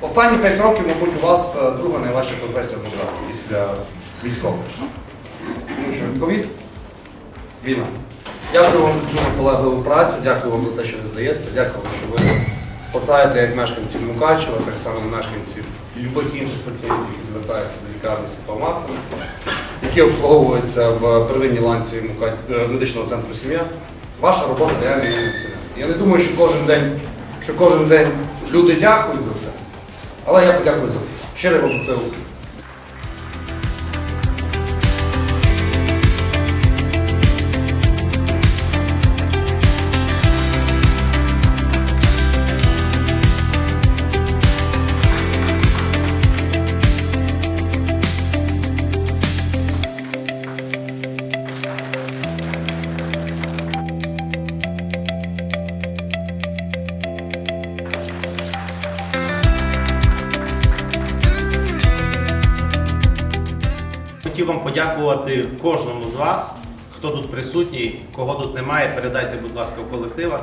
Останні 5 років, мабуть, у вас е, друга найважча професія в державі після військових. Тому що ковід, війна. Дякую вам за цю наполегливу працю, дякую вам за те, що ви здаєтеся, дякую, що ви спасаєте як мешканців Мукачева, так само мешканців будь-яких інших пацієнтів, які звертаються до лікарні Степомату, які обслуговуються в первинній ланці е, медичного центру сім'я. Ваша робота реально є оцінена. Я не думаю, що кожен день люди дякують за це, але я подякую за. Щиро вам за це. Хотів вам подякувати кожному з вас, хто тут присутній, кого тут немає, передайте, будь ласка, в колективах,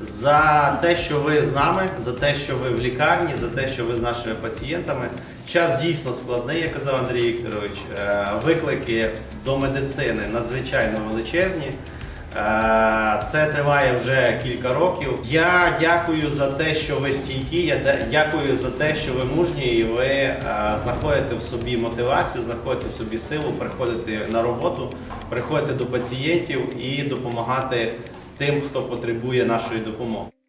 за те, що ви з нами, за те, що ви в лікарні, за те, що ви з нашими пацієнтами. Час дійсно складний, як казав Андрій Вікторович. Е, Виклики до медицини надзвичайно величезні. Е, Це триває вже кілька років. Я дякую за те, що ви стійкі. Я дякую за те, що ви мужні і ви е, знаходите в собі мотивацію, знаходите в собі силу приходити на роботу, приходити до пацієнтів і допомагати тим, хто потребує нашої допомоги.